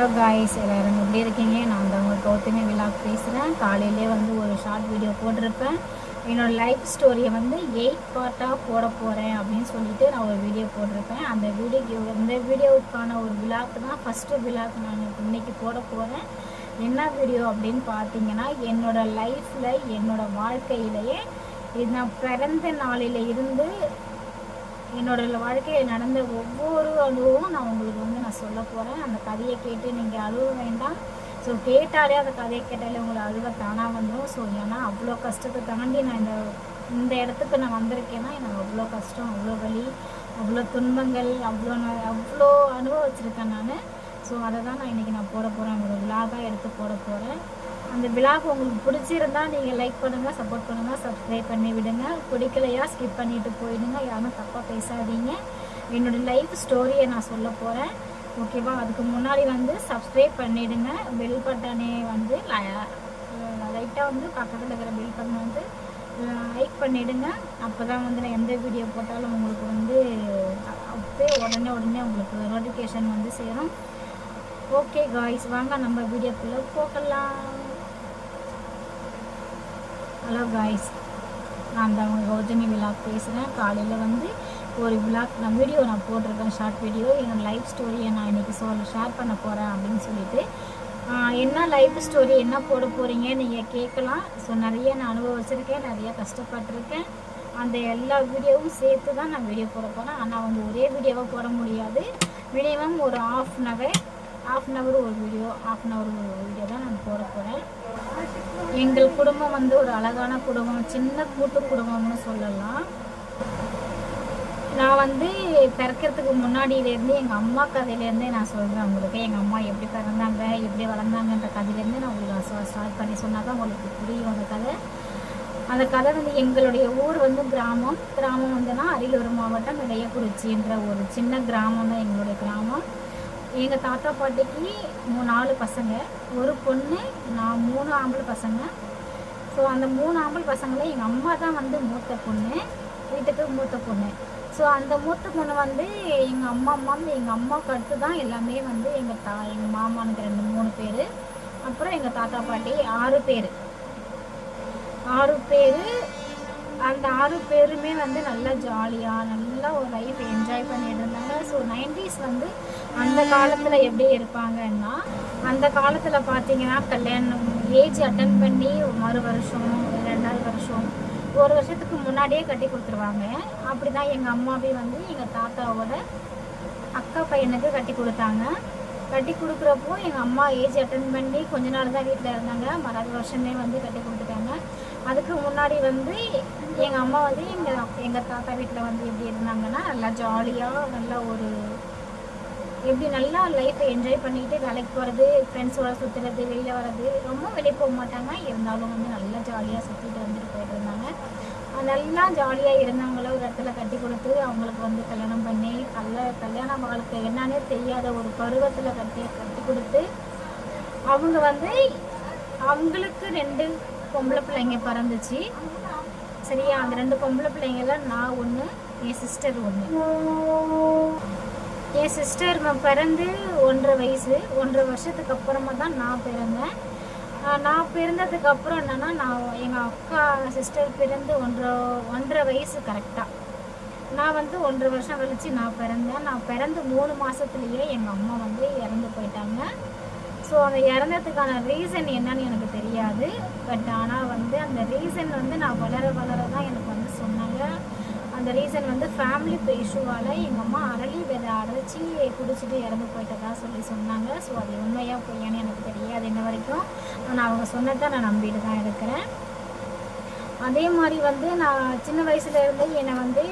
Hello guys எல்லோரும் எப்படி இருக்கீங்க? நான் தான் உங்கள் கௌதமி விழாக் பேசுகிறேன் காலையிலே வந்து ஒரு ஷார்ட் வீடியோ போட்டிருப்பேன். என்னோடய லைஃப் ஸ்டோரியை வந்து எயிட் பார்ட்டாக போட போகிறேன் அப்படின்னு சொல்லிட்டு நான் ஒரு வீடியோ போட்டிருப்பேன். அந்த வீடியோக்கு இந்த வீடியோவுக்கான ஒரு விழாக்கு தான் ஃபஸ்ட்டு விழாக்கு நான் இன்னைக்கு போட போகிறேன் என்ன வீடியோ அப்படின்னு பார்த்தீங்கன்னா என்னோடய லைஃப்பில் என்னோடய வாழ்க்கையிலேயே இது நான் பிறந்த நாளில் இருந்து என்னோட வாழ்க்கையில் நடந்த ஒவ்வொரு அனுபவமும் நான் உங்களுக்கு வந்து நான் சொல்ல போகிறேன் அந்த கதையை கேட்டு நீங்கள் அழுவ வேண்டாம். ஸோ கேட்டாலே அந்த கதையை கேட்டாலே உங்களை அழுவ தானாக வந்துடும் ஸோ ஏன்னா அவ்வளோ கஷ்டத்தை தாண்டி நான் இந்த இந்த இடத்துக்கு நான் வந்திருக்கேன்னா எனக்கு அவ்வளோ கஷ்டம் அவ்வளோ வலி அவ்வளோ துன்பங்கள் அவ்வளோ நான் அவ்வளோ அனுபவிச்சிருக்கேன் நான். ஸோ அதை தான் நான் இன்றைக்கி நான் போட போகிறேன் ஒரு விழாவாக எடுத்து போட போகிறேன் அந்த விழாக்கு உங்களுக்கு பிடிச்சிருந்தா நீங்கள் லைக் பண்ணுங்கள் சப்போர்ட் பண்ணுங்கள் சப்ஸ்கிரைப் பண்ணி விடுங்க. பிடிக்கலையா ஸ்கிப் பண்ணிட்டு போயிடுங்க. யாரும் தப்பாக பேசாதீங்க. என்னோடய லைஃப் ஸ்டோரியை நான் சொல்ல போகிறேன் ஓகேவா அதுக்கு முன்னாடி வந்து சப்ஸ்கிரைப் பண்ணிவிடுங்க பெல் பட்டனே வந்து லைட்டாக வந்து பக்கத்தில் இருக்கிற பெல் பட்டன் வந்து லைக் பண்ணிவிடுங்க அப்போ தான் வந்து நான் எந்த வீடியோ போட்டாலும் உங்களுக்கு வந்து அப்பவே உடனே உடனே உங்களுக்கு நோட்டிஃபிகேஷன் வந்து சேரும். ஓகே காய்ஸ் வாங்க நம்ம வீடியோக்குள்ளே போகலாம். ஹலோ காய்ஸ் நான் தான் உங்கள் கௌதமி விழாக் பேசுகிறேன் காலையில் வந்து ஒரு விழாக் நான் வீடியோ நான் போட்டிருக்கேன் ஷார்ட் வீடியோ என்னோடய லைஃப் ஸ்டோரியை நான் இன்றைக்கி சொல் ஷேர் பண்ண போகிறேன் அப்படின்னு சொல்லிட்டு. என்ன லைஃப் ஸ்டோரி என்ன போட போகிறீங்க நீங்கள் கேட்கலாம். ஸோ நிறைய நான் அனுபவிச்சிருக்கேன் நிறைய கஷ்டப்பட்டிருக்கேன். அந்த எல்லா வீடியோவும் சேர்த்து தான் நான் வீடியோ போட போகிறேன் ஆனால் வந்து ஒரே வீடியோவாக போட முடியாது. மினிமம் ஒரு half an hour half an hour ஒரு வீடியோ ஆஃப் அன் ஹவர் ஒரு வீடியோ தான் நான் போட போகிறேன் எங்கள் குடும்பம் வந்து ஒரு அழகான குடும்பம் சின்ன கூட்டு குடும்பம்னு சொல்லலாம். நான் வந்து பிறக்கிறதுக்கு முன்னாடியிலேருந்து எங்கள் அம்மா கதையிலேருந்தே நான் சொல்கிறேன் உங்களுக்கு. எங்கள் அம்மா எப்படி பிறந்தாங்க எப்படி வளர்ந்தாங்கன்ற கதையிலேருந்து நான் உங்களுக்கு ஸ்டார்ட் பண்ணி சொன்னால் தான் உங்களுக்கு புரியும் அந்த கதை. அந்த கதை வந்து எங்களுடைய ஊர் வந்து கிராமம். கிராமம் வந்துன்னா அரியலூர் மாவட்டம் இளையக்குறிச்சின்ற ஒரு சின்ன கிராமம் தான் எங்களுடைய கிராமம். எங்கள் தாத்தா பாட்டிக்கு மூணு நாலு பசங்க. ஒரு பொண்ணு நான் மூணு ஆம்பளை பசங்க. ஸோ அந்த மூணு ஆம்பளை பசங்கள எங்கள் அம்மா தான் வந்து மூத்த பொண்ணு. வீட்டுக்கு மூத்த பொண்ணு. ஸோ அந்த மூத்த பொண்ணு வந்து எங்கள் அம்மா அம்மா வந்து எங்கள் அம்மாவுக்கு அடுத்து தான் எல்லாமே வந்து எங்கள் தா எங்கள் மாமானுக்கு ரெண்டு மூணு பேர். அப்புறம் எங்கள் தாத்தா பாட்டி ஆறு பேர். ஆறு பேர். அந்த ஆறு பேருமே வந்து நல்லா ஜாலியாக நல்லா ஒரு லைஃப் என்ஜாய் பண்ணிட்டு இருந்தாங்க ஸோ நைன்டிஸ் வந்து அந்த காலத்தில் எப்படி இருப்பாங்கன்னா அந்த காலத்தில் பார்த்தீங்கன்னா கல்யாணம் ஏஜ் அட்டன் பண்ணி மறு வருஷம் ரெண்டாவது வருஷம் ஒரு வருஷத்துக்கு முன்னாடியே கட்டி கொடுத்துருவாங்க. அப்படி தான் எங்கள் அம்மாவே வந்து எங்கள் தாத்தாவோட அக்கா பையனுக்கு கட்டி கொடுத்தாங்க. கட்டி கொடுக்குறப்போ எங்கள் அம்மா ஏஜ் அட்டன் பண்ணி கொஞ்ச நாள் தான் வீட்டில் இருந்தாங்க. மறாவது வருஷமே வந்து கட்டி கொடுத்துட்டாங்க. அதுக்கு முன்னாடி வந்து எங்கள் அம்மா வந்து எங்கள் எங்கள் தாத்தா வீட்டில் வந்து எப்படி இருந்தாங்கன்னா நல்லா ஜாலியாக நல்லா ஒரு எப்படி நல்லா லைஃப்பை என்ஜாய் பண்ணிக்கிட்டு வேலைக்கு போகிறது ஃப்ரெண்ட்ஸோட சுற்றுறது வெளியில் வர்றது ரொம்ப வெளியே போக மாட்டாங்க. இருந்தாலும் வந்து நல்லா ஜாலியாக சுற்றிட்டு வந்துட்டு போயிட்டு இருந்தாங்க. நல்லா ஜாலியாக இருந்தாங்களோ ஒரு இடத்துல கட்டி கொடுத்து அவங்களுக்கு வந்து கல்யாணம் பண்ணி கல்ல கல்யாண வாழ்க்கை என்னன்னே தெரியாத ஒரு பருவத்தில் கட்டி கட்டி கொடுத்து அவங்க வந்து அவங்களுக்கு ரெண்டு பொம்பளை பிள்ளைங்க பிறந்துச்சு. சரியா? அந்த ரெண்டு பொம்பளை பிள்ளைங்கள நான் ஒன்று என் சிஸ்டர் ஒன்று என் சிஸ்டர் பிறந்து ஒன்றரை வயசு. ஒன்றரை வருஷத்துக்கு அப்புறமா தான் நான் பிறந்தேன். நான் பிறந்ததுக்கு அப்புறம் என்னன்னா நான் எங்கள் அக்கா சிஸ்டர் பிறந்து ஒன்றரை ஒன்றரை வயசு கரெக்டாக நான் வந்து ஒன்றரை வருஷம் கழிச்சு நான் பிறந்தேன். நான் பிறந்து மூணு மாதத்துலேயே எங்கள் அம்மா வந்து இறந்து போயிட்டாங்க. ஸோ அந்த இறந்ததுக்கான ரீசன் என்னன்னு எனக்கு தெரியாது. பட் ஆனால் வந்து அந்த ரீசன் வந்து நான் வளர வளர தான் எனக்கு வந்து சொன்னாங்க. அந்த ரீசன் வந்து ஃபேமிலி இஷ்யூவால் எங்கள் அம்மா அரளி விதை அரைச்சி குடிச்சிட்டு இறந்து போயிட்டதா சொல்லி சொன்னாங்க. ஸோ அது உண்மையாக பொய்யான்னு எனக்கு தெரியாது இன்ன வரைக்கும். நான் அவங்க சொன்னதை நான் நம்பிட்டு தான் இருக்கிறேன். அதே மாதிரி வந்து நான் சின்ன வயசுல இருந்து என்னை வந்து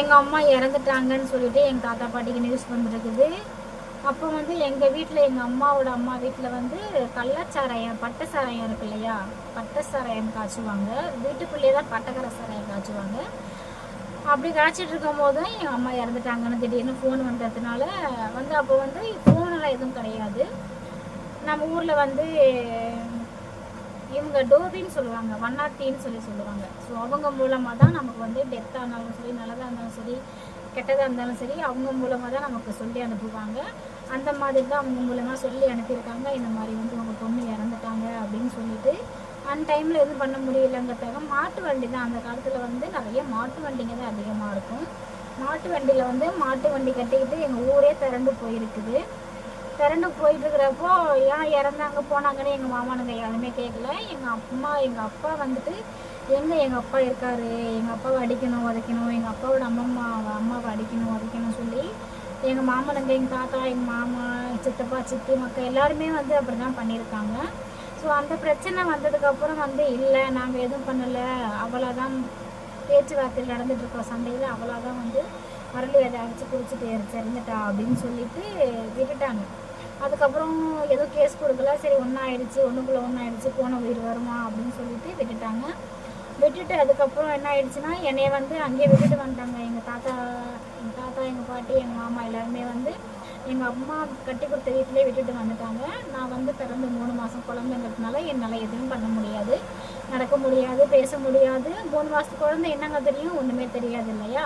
எங்கள் அம்மா இறந்துட்டாங்கன்னு சொல்லிட்டு எங்கள் தாத்தா பாட்டிக்கு நியூஸ் வந்துருக்குது. அப்போ வந்து எங்கள் வீட்டில் எங்கள் அம்மாவோட அம்மா வீட்டில் வந்து கள்ளச்சாராயம் பட்டை சாராயம் இருக்கு இல்லையா? பட்டை சாராயம் காய்ச்சுவாங்க. வீட்டுக்குள்ளேயே தான் பட்டக்கரை சாராயம் காய்ச்சுவாங்க. அப்படி காய்ச்சிட்டு இருக்கும் போது எங்கள் அம்மா இறந்துட்டாங்கன்னு திடீர்னு ஃபோன் வந்ததுனால வந்து அப்போ வந்து ஃபோனெல்லாம் எதுவும் கிடையாது. நம்ம ஊரில் வந்து இவங்க டோபின்னு சொல்லுவாங்க ஒன் சொல்லி சொல்லுவாங்க. ஸோ அவங்க மூலமாக தான் நமக்கு வந்து டெத் ஆனாலும் சரி நல்லதாக இருந்தாலும் சரி கெட்டதாக இருந்தாலும் சரி அவங்க மூலமாக தான் நமக்கு சொல்லி அனுப்புவாங்க. அந்த மாதிரி தான் அவங்க மூலமாக சொல்லி அனுப்பியிருக்காங்க. இந்த மாதிரி வந்து உங்கள் பொண்ணு இறந்துட்டாங்க அப்படின்னு சொல்லிட்டு அந்த டைமில் எதுவும் பண்ண முடியலங்கிறதாக மாட்டு வண்டி தான். அந்த காலத்தில் வந்து நிறைய மாட்டு வண்டிங்க தான் அதிகமாக இருக்கும். மாட்டு வண்டியில் வந்து மாட்டு வண்டி கட்டிக்கிட்டு எங்கள் ஊரே திரண்டு போயிருக்குது. திரண்டு போயிட்டு இருக்கிறப்போ ஏன் இறந்தாங்க போனாங்கன்னு எங்கள் மாமானுங்க யாருமே கேட்கல எங்கள் அம்மா எங்கள் அப்பா வந்துட்டு எங்கே எங்கள் அப்பா இருக்கார்? எங்கள் அப்பாவை அடிக்கணும் உதைக்கணும். எங்கள் அப்பாவோட அம்மம்மா அம்மாவை அடிக்கணும் உதைக்கணும் சொல்லி எங்கள் மாமனுங்க எங்கள் தாத்தா எங்கள் மாமா சித்தப்பா சித்தி மக்கள் எல்லாருமே வந்து அப்படி தான் பண்ணியிருக்காங்க. ஸோ அந்த பிரச்சனை வந்ததுக்கப்புறம் வந்து இல்லை நாங்கள் எதுவும் பண்ணலை. அவ்வளோதான் பேச்சுவார்த்தையில் நடந்துட்டு சண்டையில் அவ்வளோதான் வந்து மரளி அதை அடித்து குடிச்சிட்டு இறந்துட்டா அப்படின்னு சொல்லிட்டு விட்டுட்டாங்க. அதுக்கப்புறம் ஏதோ கேஸ் கொடுக்கல. சரி ஒன்றாயிடுச்சு ஒன்றுக்குள்ளே ஒன்றாயிடுச்சு போன உயிர் வருமா அப்படின்னு சொல்லிட்டு விட்டுட்டாங்க. விட்டுட்டு அதுக்கப்புறம் என்ன ஆயிடுச்சுன்னா என்னைய வந்து அங்கேயே விட்டுட்டு வந்துட்டாங்க. எங்கள் தாத்தா எங்கள் தாத்தா எங்கள் பாட்டி எங்கள் மாமா எல்லாருமே வந்து எங்கள் அம்மா கட்டி கொடுத்த வீட்டிலே விட்டுட்டு வந்துட்டாங்க. நான் வந்து பிறந்து மூணு மாதம் குழந்தைங்கிறதுனால என்னால் எதுவும் பண்ண முடியாது. நடக்க முடியாது பேச முடியாது. மூணு மாதத்து குழந்தை என்னங்க தெரியும்? ஒன்றுமே தெரியாது இல்லையா?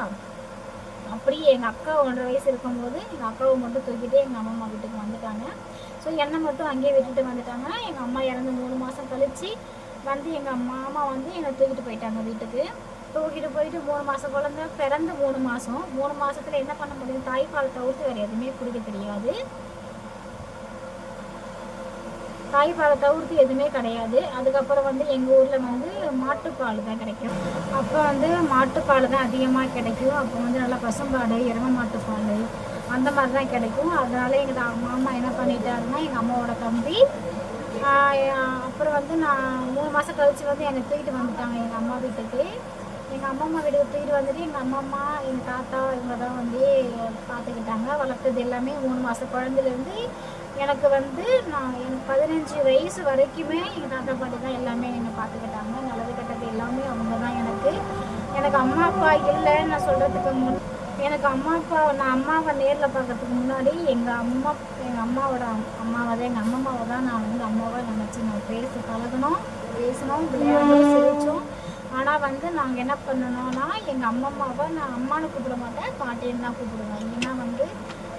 அப்படியே எங்கள் அக்கா ஒன்றரை வயசு இருக்கும்போது எங்கள் அக்காவை மட்டும் தூக்கிட்டு எங்கள் அம்மா வீட்டுக்கு வந்துட்டாங்க. ஸோ என்னை மட்டும் அங்கேயே விட்டுட்டு வந்துட்டாங்க. எங்கள் அம்மா இறந்து மூணு மாதம் கழித்து வந்து எங்கள் மாமா வந்து என்னை தூக்கிட்டு போயிட்டாங்க வீட்டுக்கு. தூக்கிட்டு போயிட்டு மூணு மாதம் குழந்தை பிறந்து மூணு மாதம் மூணு மாதத்தில் என்ன பண்ண முடியும்? தாய்ப்பால் தவிர்த்து வேறு எதுவுமே குடிக்க தெரியாது. தாய்ப்பாலை தவிர்த்து எதுவுமே கிடையாது. அதுக்கப்புறம் வந்து எங்கள் ஊரில் வந்து மாட்டுப்பால் தான் கிடைக்கும். அப்போ வந்து மாட்டுப்பால் தான் அதிகமாக கிடைக்கும். அப்போ வந்து நல்லா பசும்பாடு இரவு மாட்டுப்பால் அந்த மாதிரி தான் கிடைக்கும். அதனால் எங்கள் மாமா என்ன பண்ணிட்டாருன்னா எங்கள் அம்மாவோட தம்பி அப்புறம் வந்து நான் மூணு மாதம் கழிச்சு வந்து என்னை தூக்கிட்டு வந்துட்டாங்க எங்கள் அம்மா வீட்டுக்கு. எங்கள் அம்மா அம்மா வீட்டுக்கு தூக்கிட்டு வந்துட்டு எங்கள் அம்மா அம்மா எங்கள் தாத்தா இவங்க தான் வந்து பார்த்துக்கிட்டாங்க. வளர்த்தது எல்லாமே மூணு மாதம் குழந்தைலேருந்து எனக்கு வந்து நான் எனக்கு பதினஞ்சு வயசு வரைக்குமே எங்கள் தாத்தா பாட்டி தான் எல்லாமே என்னை பார்த்துக்கிட்டாங்க. நல்லது கெட்டது எல்லாமே அவங்க தான் எனக்கு. எனக்கு அம்மா அப்பா இல்லைன்னு நான் சொல்கிறதுக்கு முன் எனக்கு அம்மா அப்பா நான் அம்மாவை நேரில் பார்க்கறதுக்கு முன்னாடி எங்கள் அம்மா எங்கள் அம்மாவோட அம்- அம்மாவை தான் எங்கள் அம்மாவை தான் நான் வந்து அம்மாவை நினச்சி நான் பேசி பழகணும் பேசணும் விளையாடணும் சிரிச்சோம். ஆனால் வந்து நாங்கள் என்ன பண்ணணும்னா எங்கள் அம்மா அம்மாவை நான் அம்மானு கூப்பிட மாட்டேன் பாட்டின்னு தான் கூப்பிடுவேன். ஏன்னா வந்து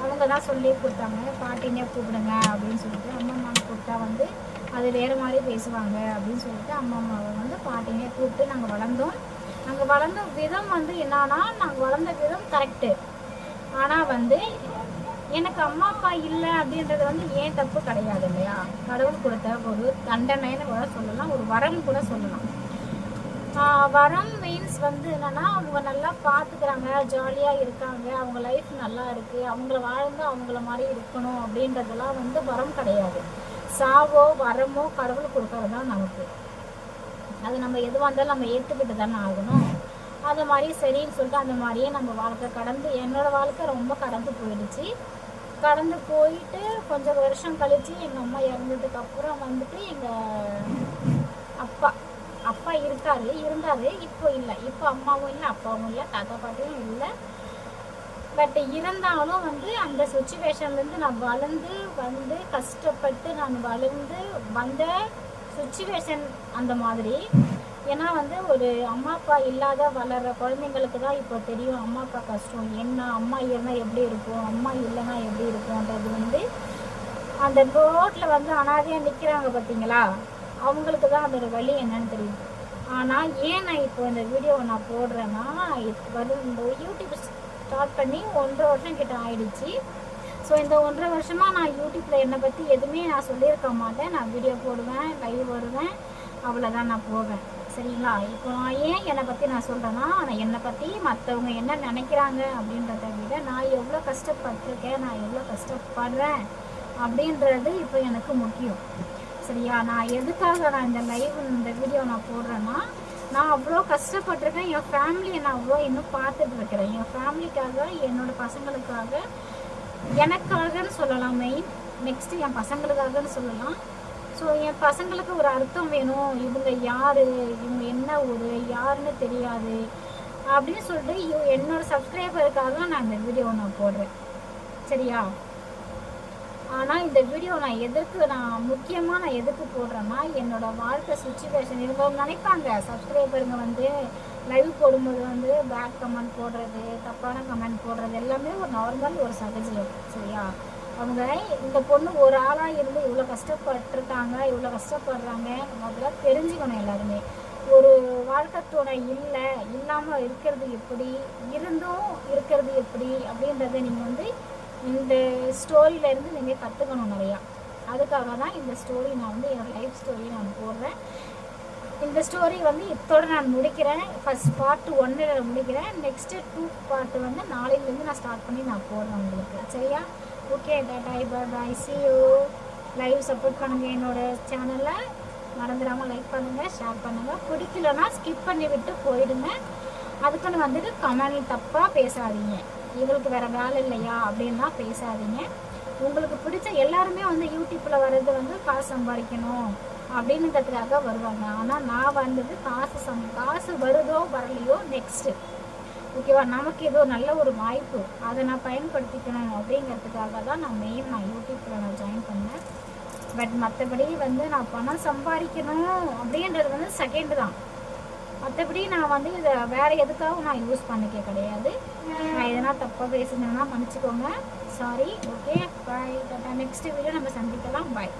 அவங்க தான் சொல்லி கொடுத்தாங்க. பாட்டினே கூப்பிடுங்க அப்படின்னு சொல்லிட்டு அம்மா அம்மா கூப்பிட்டா வந்து அது வேறு மாதிரி பேசுவாங்க அப்படின்னு சொல்லிட்டு அம்மா அம்மாவை வந்து பாட்டினே கூப்பிட்டு நாங்கள் வளர்ந்தோம். நாங்கள் வளர்ந்த விதம் வந்து என்னன்னா நாங்கள் வளர்ந்த விதம் கரெக்டு ஆனால் வந்து எனக்கு அம்மா அப்பா இல்லை அப்படின்றது வந்து ஏன் தப்பு கிடையாது இல்லையா? கடவுள் கொடுத்த ஒரு தண்டனைன்னு கூட சொல்லலாம் ஒரு வரம் கூட சொல்லலாம். வரம் மீன்ஸ் வந்து என்னன்னா அவங்க நல்லா பார்த்துக்கிறாங்க ஜாலியாக இருக்காங்க அவங்க லைஃப் நல்லா இருக்கு அவங்கள வாழ்ந்து அவங்கள மாதிரி இருக்கணும் அப்படின்றதெல்லாம் வந்து வரம் கிடையாது. சாவோ வரமோ கடவுள் கொடுக்கறது தான் நமக்கு. அது நம்ம எதுவாக இருந்தாலும் நம்ம ஏற்றுக்கிட்டு தானே ஆகணும். அது மாதிரி சரின்னு சொல்லிட்டு அந்த மாதிரியே நம்ம வாழ்க்கை கடந்து என்னோடய வாழ்க்கை ரொம்ப கடந்து போயிடுச்சு. கடந்து போயிட்டு கொஞ்சம் வருஷம் கழித்து எங்கள் அம்மா இறந்ததுக்கு அப்புறம் வந்துட்டு எங்கள் அப்பா அப்பா இருக்காரு இருந்தாரு இப்போ இல்லை. இப்போ அம்மாவும் இல்லை அப்பாவும் இல்லை தாத்தா பாட்டியும் இல்லை. பட் இருந்தாலும் வந்து அந்த சுச்சுவேஷன்லேருந்து நான் வளர்ந்து வந்து கஷ்டப்பட்டு நான் வளர்ந்து வந்த சுச்சுவேஷன் அந்த மாதிரி. ஏன்னா வந்து ஒரு அம்மா அப்பா இல்லாத வளர்கிற குழந்தைங்களுக்கு தான் இப்போ தெரியும் அம்மா அப்பா கஷ்டம் என்ன அம்மா இருந்தால் எப்படி இருக்கும் அம்மா இல்லைன்னா எப்படி இருக்கும்ன்றது வந்து அந்த ரோட்டில் வந்து அனாதையாக நிற்கிறாங்க பார்த்தீங்களா அவங்களுக்கு தான் அதோட வழி என்னன்னு தெரியும். ஆனால் ஏன் நான் இப்போ இந்த வீடியோவை நான் போடுறேன்னா இது வரும் இந்த யூடியூப் ஸ்டார்ட் பண்ணி ஒன்றரை வருஷம் கிட்ட ஆயிடுச்சு. ஸோ இந்த ஒன்றரை வருஷமாக நான் யூடியூப்பில் என்னை பற்றி எதுவுமே நான் சொல்லியிருக்க மாட்டேன். நான் வீடியோ போடுவேன் லைவ் வருவேன் அவ்வளோதான் நான் போவேன். சரிங்களா? இப்போ நான் ஏன் என்னை பற்றி நான் சொல்கிறேன்னா நான் என்னை பற்றி மற்றவங்க என்ன நினைக்கிறாங்க அப்படின்றத விட நான் எவ்வளோ கஷ்டப்பட்டிருக்கேன் நான் எவ்வளோ கஷ்டப்படுறேன் அப்படின்றது இப்போ எனக்கு முக்கியம். சரியா? நான் எதுக்காக நான் இந்த லைவ் இந்த வீடியோ நான் போடுறேன்னா நான் அவ்வளோ கஷ்டப்பட்டிருக்கேன். என் ஃபேமிலியை நான் அவ்வளோ இன்னும் பார்த்துட்டு இருக்கிறேன் என் ஃபேமிலிக்காக என்னோடய பசங்களுக்காக எனக்காகன்னு சொல்லலாம். மெயின் நெக்ஸ்ட்டு என் பசங்களுக்காகன்னு சொல்லலாம். ஸோ என் பசங்களுக்கு ஒரு அர்த்தம் வேணும். இவங்க யார்? இவங்க என்ன ஊர்? யாருன்னு தெரியாது. அப்படின்னு சொல்லிட்டு என்னோடய சப்ஸ்கிரைபருக்காக நான் இந்த வீடியோ நான் போடுறேன். சரியா? ஆனால் இந்த வீடியோ நான் எதுக்கு நான் முக்கியமாக நான் எதுக்கு போடுறேன்னா என்னோட வாழ்க்கை சுச்சுவேஷன் இவங்க நினைப்பாங்க சப்ஸ்கிரைபருங்க வந்து லைவ் போடும்போது வந்து பேட் கமெண்ட் போடுறது தப்பான கமெண்ட் போடுறது எல்லாமே ஒரு நார்மல் ஒரு சகஜம் சரியா? அவங்க இந்த பொண்ணு ஒரு ஆளாக இருந்து இவ்வளோ கஷ்டப்பட்டிருக்காங்க இவ்வளோ கஷ்டப்படுறாங்க முதல்ல தெரிஞ்சுக்கணும் எல்லாருமே. ஒரு வாழ்க்கை துணை இல்லை இல்லாமல் இருக்கிறது எப்படி இருந்தும் இருக்கிறது எப்படி அப்படின்றத நீங்கள் வந்து இந்த ஸ்டோரியிலேருந்து நீங்கள் கற்றுக்கணும் நிறையா. அதுக்காக தான் இந்த ஸ்டோரி நான் வந்து என்னோடய லைஃப் ஸ்டோரி நான் போடுறேன். இந்த ஸ்டோரி வந்து இத்தோடு நான் முடிக்கிறேன். ஃபர்ஸ்ட் பார்ட் ஒன்னில் முடிக்கிறேன். நெக்ஸ்ட்டு டூ பார்ட் வந்து நாளையிலேருந்து நான் ஸ்டார்ட் பண்ணி நான் போடுறேன் உங்களுக்கு. சரியா? Okay Tata bye bye see you live support பண்ணுங்கள் என்னோட சேனலில் மறந்துடாமல் லைக் பண்ணுங்கள் ஷேர் பண்ணுங்கள் பிடிக்கலன்னா ஸ்கிப் பண்ணி விட்டு போயிடுங்க. அதுக்குன்னு வந்துட்டு கமெண்ட் தப்பாக பேசாதீங்க. இவளுக்கு வேறு வேலை இல்லையா அப்படின்லாம் பேசாதீங்க. உங்களுக்கு பிடிச்ச எல்லாருமே வந்து யூடியூப்பில் வர்றது வந்து காசு சம்பாதிக்கணும் அப்படின்னுங்கிறதுக்காக வருவாங்க. ஆனால் நான் வந்தது காசு சம் காசு வருதோ வரலையோ நெக்ஸ்ட்டு ஓகேவா நமக்கு ஏதோ நல்ல ஒரு வாய்ப்பு. அதை நான் பயன்படுத்திக்கணும் அப்படிங்கிறதுக்காக தான் நான் மெயின் நான் யூடியூப்பில் நான் ஜாயின் பண்ணேன். பட் மற்றபடி வந்து நான் பணம் சம்பாதிக்கணும் அப்படின்றது வந்து செகண்ட் தான். மற்றபடி நான் வந்து இதை வேறு எதுக்காகவும் நான் யூஸ் பண்ணிக்க கிடையாது. நான் எதனா தப்பாக பேசுனேன்னா மன்னிச்சிக்கோங்க. Sorry okay bye next video நம்ம சந்திக்கலாம். பாய்